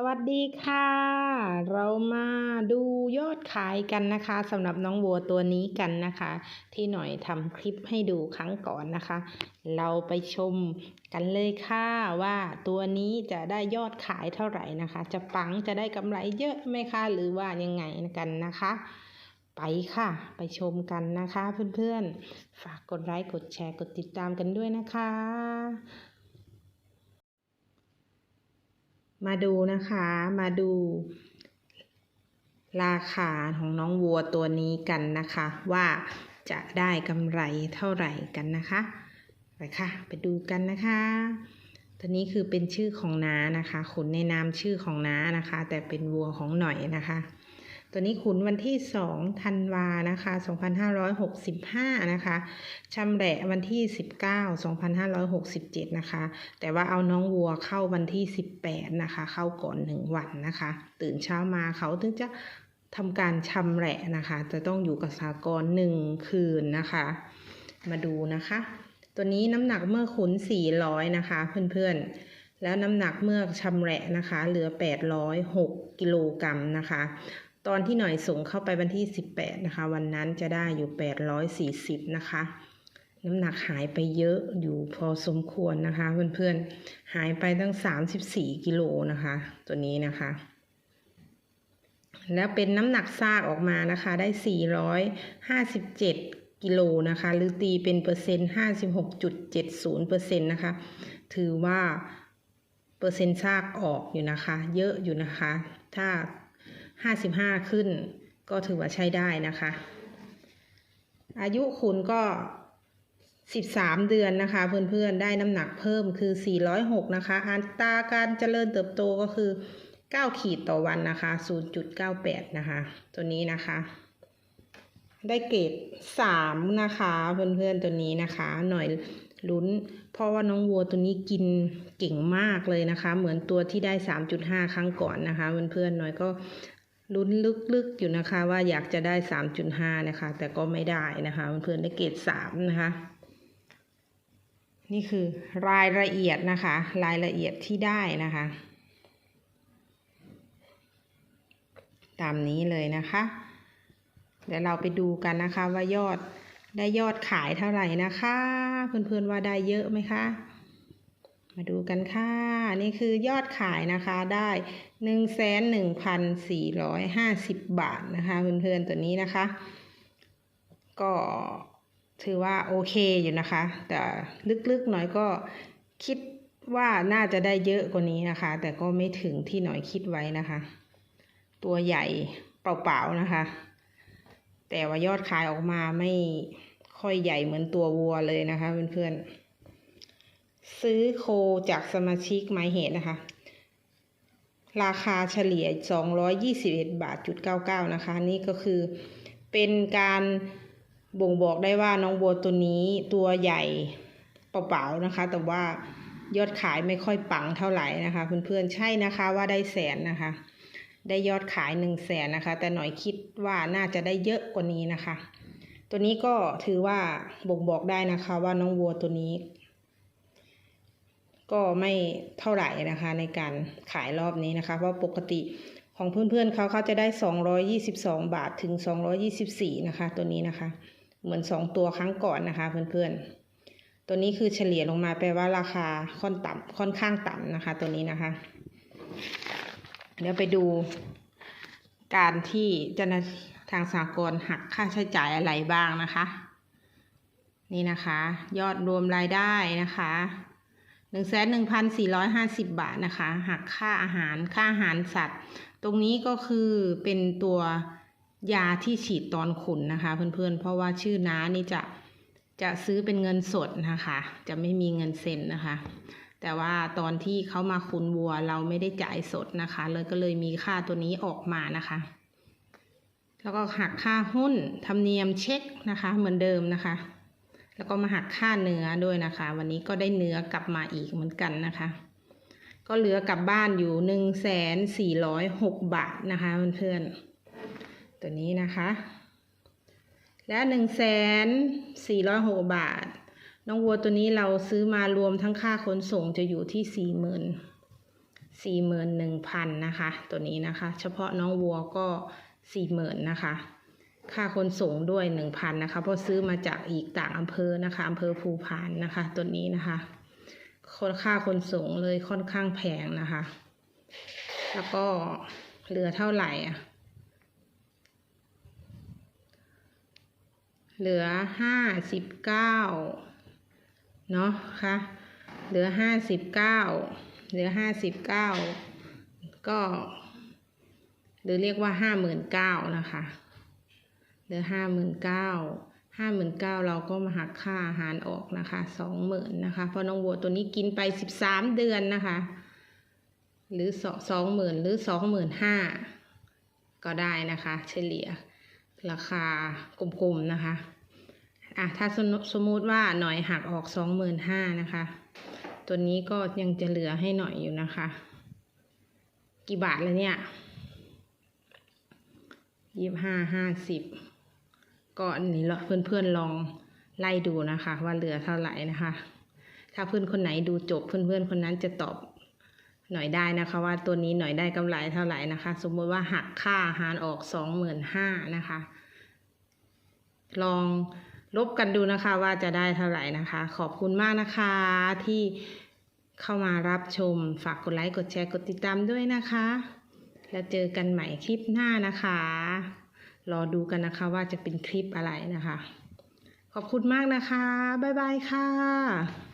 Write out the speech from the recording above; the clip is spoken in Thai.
สวัสดีค่ะ เรามาดูยอดขายกันนะคะสำหรับน้องวัวตัวนี้กันนะคะ ที่หน่อยทำคลิปให้ดูครั้งก่อนนะคะ เราไปชมกันเลยค่ะว่าตัวนี้จะได้ยอดขายเท่าไหร่นะคะ จะปังจะได้กำไรเยอะไหมคะหรือว่ายังไงกันนะคะ ไปค่ะ ไปชมกันนะคะเพื่อนๆ ฝากกดไลค์กดแชร์กดติดตามกันด้วยนะคะ มาดูนะคะมาดู ราคาของน้องวัวตัวนี้กันนะคะ ว่าจะได้กำไรเท่าไหร่กันนะคะไปค่ะ ไปดูกันนะคะตัวนี้คือเป็นชื่อของน้านะคะขุนในนามชื่อของน้านะคะ แต่เป็นวัวของหน่อยนะคะ ตัวนี้ขุนวันที่2ธันวานะคะ 2565 นะคะชำแหละวันที่ 19 2567 นะคะ แต่ว่าเอาน้องวัวเข้าวันที่ 18 นะคะ เข้าก่อน 1 วันนะคะ ตื่นเช้ามาเขาถึงจะทำการชำแหละนะคะ จะต้องอยู่กับสากรหนึ่งคืนนะคะ มาดูนะคะ ตัวนี้น้ำหนักเมื่อขุน 400 นะคะ เพื่อนๆ แล้วน้ำหนักเมื่อชำแหละนะคะ เหลือ 806 กิโลกรัมนะคะ ตอนที่หน่อยส่งเข้าไปวันที่ 18 นะคะ วันนั้นจะได้อยู่ 840 นะคะ น้ำหนักหายไปเยอะอยู่พอสมควรนะคะ เพื่อนๆ หายไปตั้ง 34 กิโลนะคะ ตัวนี้นะคะ แล้วเป็นน้ำหนักซากออกมานะคะ ได้ 457กิโลนะคะ หรือตีเป็นเปอร์เซ็นต์56.70เปอร์เซ็นต์นะคะ ถือว่าเปอร์เซ็นต์ซากออกอยู่นะคะ เยอะอยู่นะคะ ถ้า 55 ขึ้น ก็ถือว่าใช้ได้นะคะ อายุขุนก็ 13 เดือนนะคะ เพื่อนๆ ได้น้ำหนักเพิ่มคือ 406 นะคะ อัตราการเจริญเติบโตก็คือ 9 ขีดต่อวันนะคะ 0.98 นะคะ ตัวนี้นะคะ ได้เกรด3นะคะเพื่อนๆ ตัวนี้นะคะ หน่อยลุ้นเพราะว่าน้องวัวตัวนี้กินเก่งมากเลยนะคะ เหมือนตัวที่ได้ 3.5 ครั้งก่อนนะคะเพื่อนๆหน่อยก็ ลุ้นลึกๆอยู่นะคะ ว่าอยากจะได้ 3.5 นะคะ แต่ก็ไม่ได้นะคะเพื่อนๆได้เกรด3นะคะ นี่คือรายละเอียดนะคะ รายละเอียดที่ได้นะคะ ตามนี้เลยนะคะ เดี๋ยวเราไปดูกันนะคะว่ายอดได้ยอดขายเท่าไหร่นะคะ เพื่อนๆว่าได้เยอะไหมคะ มาดูกันค่ะ นี่คือยอดขายนะคะได้หนึ่งแสนหนึ่งพันสี่ร้อยห้าสิบบาทนะคะเพื่อนๆตัวนี้นะคะ ก็ถือว่าโอเคอยู่นะคะ แต่ลึกๆหน่อยก็คิดว่าน่าจะได้เยอะกว่านี้นะคะ แต่ก็ไม่ถึงที่หน่อยคิดไว้นะคะ ตัวใหญ่เปล่าๆนะคะ แต่ว่ายอดขายออกมาไม่ค่อยใหญ่เหมือนตัววัวเลยนะคะเพื่อนๆ ซื้อโคจากสมาชิกไมเหตุนะคะ ราคาเฉลี่ย 221 บาทจุด99 นะคะ นี่ก็คือเป็นการบ่งบอกได้ว่าน้องวัวตัวนี้ตัวใหญ่เปล่าๆนะคะ แต่ว่ายอดขายไม่ค่อยปังเท่าไหร่นะคะเพื่อนๆใช่นะคะว่าได้แสนนะคะ ได้ยอดขายหนึ่งแสนนะคะ แต่หน่อยคิดว่าน่าจะได้เยอะกว่านี้นะคะ ตัวนี้ก็ถือว่าบ่งบอกได้นะคะว่าน้องวัวตัวนี้ ก็ไม่เท่าไหร่นะคะในการขายรอบนี้นะคะ เพราะปกติของเพื่อนๆเขาเขาจะได้ 222 บาทถึง 224 นะคะ ตัวนี้นะคะ เหมือน 2 ตัวครั้งก่อนนะคะ เพื่อนๆ ตัวนี้คือเฉลี่ยลงมาแปลว่าราคาค่อนต่ำค่อนข้างต่ำนะคะ ตัวนี้นะคะ เดี๋ยวไปดูการที่จ้าหน้าทางสากลหักค่าใช้จ่ายอะไรบ้างนะคะ นี่นะคะ ยอดรวมรายได้นะคะ หนึ่งแสนหนึ่งพันสี่ร้อยห้าสิบบาทนะคะหักค่าอาหารค่าอาหารสัตว์ ตรงนี้ก็คือเป็นตัวยาที่ฉีดตอนขุนนะคะ เพื่อนๆ เพราะว่าชื่อน้านี่จะจะซื้อเป็นเงินสดนะคะ จะไม่มีเงินเซ็นนะคะ แต่ว่าตอนที่เขามาคุนวัวเราไม่ได้จ่ายสดนะคะ เลยก็เลยมีค่าตัวนี้ออกมานะคะ แล้วก็หักค่าหุ้นธรรมเนียมเช็คนะคะ เหมือนเดิมนะคะ แล้วก็มาหักค่าเนื้อด้วยนะคะ วันนี้ก็ได้เนื้อกลับมาอีกเหมือนกันนะคะ ก็เหลือกลับบ้านอยู่หนึ่งแสนสี่ร้อยหกบาทนะคะเพื่อนๆตัวนี้นะคะ และหนึ่งแสนสี่ร้อยหกบาท น้องวัวตัวนี้เราซื้อมารวมทั้งค่าขนส่งจะอยู่ที่สี่หมื่นสี่หมื่นหนึ่งพันนะคะ ตัวนี้นะคะ เฉพาะน้องวัวก็สี่หมื่นนะคะ ค่าขนส่งด้วยหนึ่งพันนะคะเพราะซื้อมาจากอีกต่างอำเภอนะคะอำเภอภูพานนะคะ ตัวนี้นะคะคนค่าขนส่งเลยค่อนข้างแพงนะคะ แล้วก็เหลือเท่าไหร่อะเหลือห้าสิบเก้าเนาะค่ะเหลือห้าสิบเก้าเหลือห้าสิบเก้าก็ หรือเรียกว่าห้าหมื่นเก้านะคะ เหลือห้าหมื่นเก้าห้าหมื่นเก้าเราก็มาหักค่าอาหารออกนะคะสองหมื่นนะคะเพราะน้องวัวตัวนี้กินไปสิบสามเดือนนะคะ หรือสสองหมื่นหรือสองหมื่นห้าก็ได้นะคะ เฉลี่ยราคากลมๆนะคะอะถ้าสมมติว่าหน่อยหักออกสองหมื่นห้านะคะ ตัวนี้ก็ยังจะเหลือให้หน่อยอยู่นะคะ กี่บาทแล้วเนี่ยยี่ห้าห้าสิบ ก็อันนี้เพื่อนๆลองไล่ดูนะคะ ว่าเหลือเท่าไหร่นะคะ ถ้าเพื่อนคนไหนดูจบเพื่อนๆคนนั้นจะตอบหน่อยได้นะคะ ว่าตัวนี้หน่อยได้กำไรเท่าไหร่นะคะ สมมติว่าหักค่าอาหารออกสองหมื่นห้านะคะ ลองลบกันดูนะคะว่าจะได้เท่าไหร่นะคะ ขอบคุณมากนะคะที่เข้ามารับชมฝากกดไลค์กดแชร์กดติดตามด้วยนะคะ แล้วเจอกันใหม่คลิปหน้านะคะ รอดูกันนะคะว่าจะเป็นคลิปอะไรนะคะ ขอบคุณมากนะคะ บ๊ายบายค่ะ